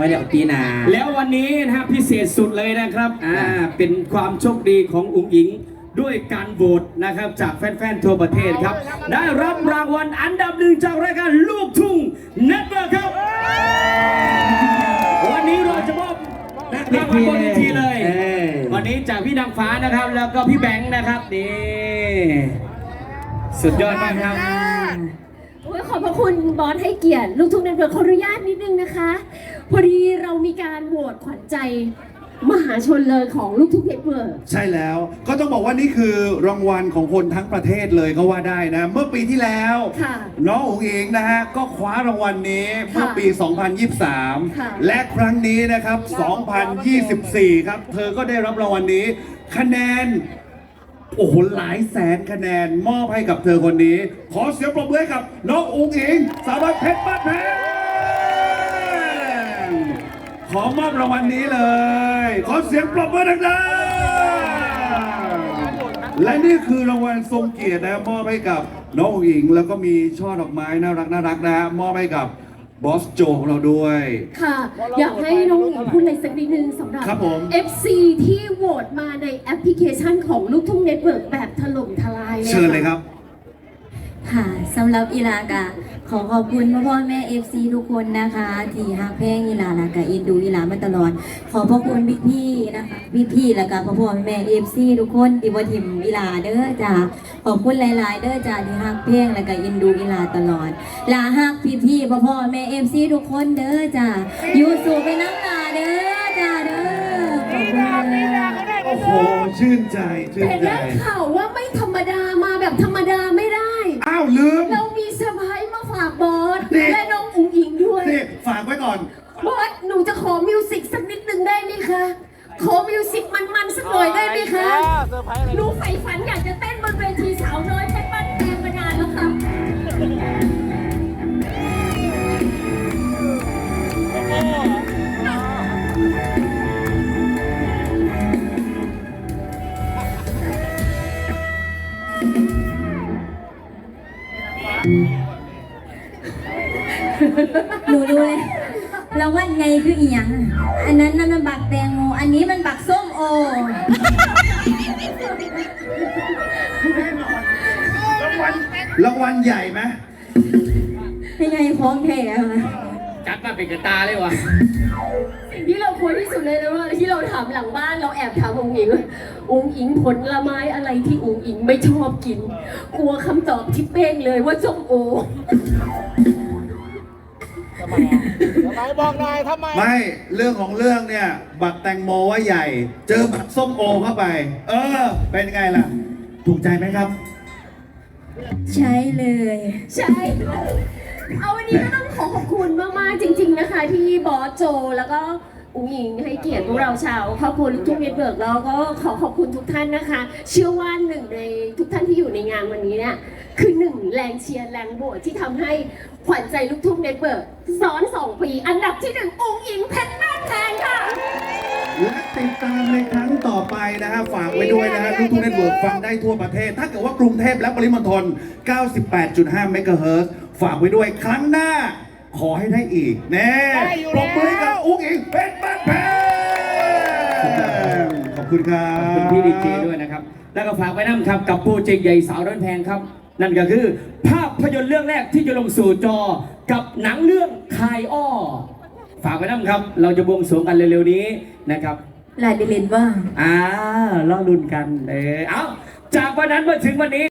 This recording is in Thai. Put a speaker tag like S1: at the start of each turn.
S1: ไว้เดี๋ยวปีหนา
S2: แล้ววันนี้นะฮะพิเศษสุดเลยนะครับอ่าเป็นความโชคดีของอุ๋งอิงด้วยการโหวตนะครับจากแฟนๆทั่วประเทศครับ ได้รับรางวัลอันดับหนึ่งจากรายการลูกทุ่งเน็ตเวิร์กครับ วันนี้เราจะมอบรางวัลบนเวทีเลย
S1: เออ
S2: วันนี้จากพี่นางฟ้านะครับ แล้วก็พี่แบงค์นะครับนี่สุดยอดมากครับ
S3: โอ้ยขอบพระคุณบอสให้เกียรติลูกทุ่งเน็ตเวิร์กขออนุญาตนิดนึงนะคะ พอดีเรามีการโหวตขวัญใจมหาชนเลยของลูกทุ่งเน็ตเวิร์ก
S4: ใช่แล้วก็ต้องบอกว่านี่คือรางวัลของคนทั้งประเทศเลยก็ว่าได้นะ เมื่อปีที่แล้ว
S3: ค่ะ
S4: น้องอุ๋งอิงนะฮะ ก็คว้ารางวัลนี้เมื่อปี
S3: ค่ะ
S4: 2023 และครั้งนี้นะครับ 2024 ครับ เธอก็ได้รับรางวัลนี้ คะแนน โอ้โหหลายแสนคะแนนมอบให้กับเธอคนนี้ ขอเสียงปรบมือให้กับน้องอุ๋งอิง สาวน้อยเพชรบ้านแพงขอมอบรางวัลนี้เลย ขอเสียงปรบมือดังๆและนี่คือรางวัลทรงเกียรตินะมอบให้กับน้องอุ๋งอิง แล้วก็มีช่อดอกไม้น่ารักน่ารักนะมอบให้กับ บอสโจของเราด้วย
S3: ค่ะ อยากให้น้องหญิงพูดอะไรสักนิดนึงสำหรับ
S4: ครับผม
S3: FC ที่โหวตมาในแอปพลิเคชันของลูกทุ่งเน็ตเวิร์กแบบถล่มทลายเลย
S4: เชิญเลยครับ
S5: ค่ะสำหรับอีลากะขอขอบคุณพ่อพ่อแม่เอฟซีทุกคนนะคะ ที่ฮักแพงอีลาลากะเอ็นดูอีลามาตลอด ขอบพระคุณพี่พี่ๆนะคะ พี่พี่ๆแล้วก็พ่อพ่อแม่เอฟซีทุกคนที่บ่ทิมอีลาเด้อจ้าขอบคุณหลาย ๆ เด้อจ้าที่ฮักแพงแล้วก็เอ็นดูอีลาตลอด ลาฮักพี่พี่ๆพ่อพ่อแม่เอฟซีทุกคนเด้อจ้าอยู่สู่ไปน้ำตาเด้อจ้าเด้อขอบคุณเลย
S4: โอ้โหชื่นใจชื่น
S3: แต่
S4: ใจ
S3: ได้ข่าวว่าไม่ธรรมดามาแบบธรรมดาไม่ได้
S4: อ้าวลืม
S3: เรา คะหนูใฝ่ฝันอยากจะเต้นบนเวทีสาวน้อยเพชรบ้านแพงมานานแล้วค่ะ
S5: หนูรู้เลยแล้ววันไงคืออีหยัง อันนั้นนั่นมันบักแตงโม อันนี้มันบักส้มโอ
S4: รางวัลใหญ่ไหม
S5: ยังไงพร้อมแท้อะ
S2: จัดมาเป็นกระตาเลยวะ
S3: สิ่งที่เราควรที่สุดเลยนะว่าที่เราถามหลังบ้านเราแอบถามอุ๋งอิงว่าอุ๋งอิงผลไม้อะไรที่อุ๋งอิงไม่ชอบกิน กลัวคำตอบที่เป้งเลยว่าส้มโอ
S6: ทำไมอะทำไมบอกหน่อยทำไม
S4: ไม่เรื่องของเรื่องเนี่ย บัตรแตงโมว่าใหญ่ เจอบัตรส้มโอเข้าไป เออ เป็นไงล่ะ ถูกใจไหมครับ
S5: ใช่เลย
S3: ใช่เอาวันนี้ก็ต้องขอขอบคุณมากๆจริง ๆนะคะ ที่บอสโจแล้วก็อุ๋งอิงให้เกียรติพวกเราชาวครอบครัวลูกทุ่งเน็ตเวิร์กแล้วก็ขอขอบคุณทุกท่านนะคะ เชื่อว่าหนึ่งในทุกท่านที่อยู่ในงานวันนี้เนี่ยคือหนึ่งแรงเชียร์แรงโหวตที่ทำให้ขวัญใจลูกทุ่งเน็ตเวิร์กซ้อนสองปี อันดับที่หนึ่งอุ๋งอิงเพชรแพงค่ะ
S4: และ ติดตามในครั้งต่อไปนะฮะฝากไว้ด้วยนะฮะลูกทุ่งเน็ตเวิร์กฟังได้ทั่วประเทศ ถ้าเกิดว่ากรุงเทพและปริมณฑล 98.5 เมกะเฮิรตซ์ฝากไว้ด้วยครั้งหน้า ขอให้ได้อีกแน่
S6: ได้อยู่
S4: ปรบมือให้กับ
S6: แล้ว
S4: อุ้งอิงเป็นบ้านแพงขอบคุณครั
S2: ข
S4: บ
S2: อบคุณพี่ดีเจด้วยนะครับ แล้วก็ฝากไว้น้ำครับกับโปรเจกต์ใหญ่สาวร้อนแพงครับ นั่นก็คือ ภาพยนตร์เรื่องแรกที่จะลงสู่จอกับหนังเรื่องคายอ้อ ฝากไว้น้ำครับ เราจะบวงสรวงกันเร็วๆนี้นะครับ
S5: ห ลายเดลินว่า
S2: อ่าล่อลุนกัน เออ เอาจากวันนั้นมาถึงวันนี้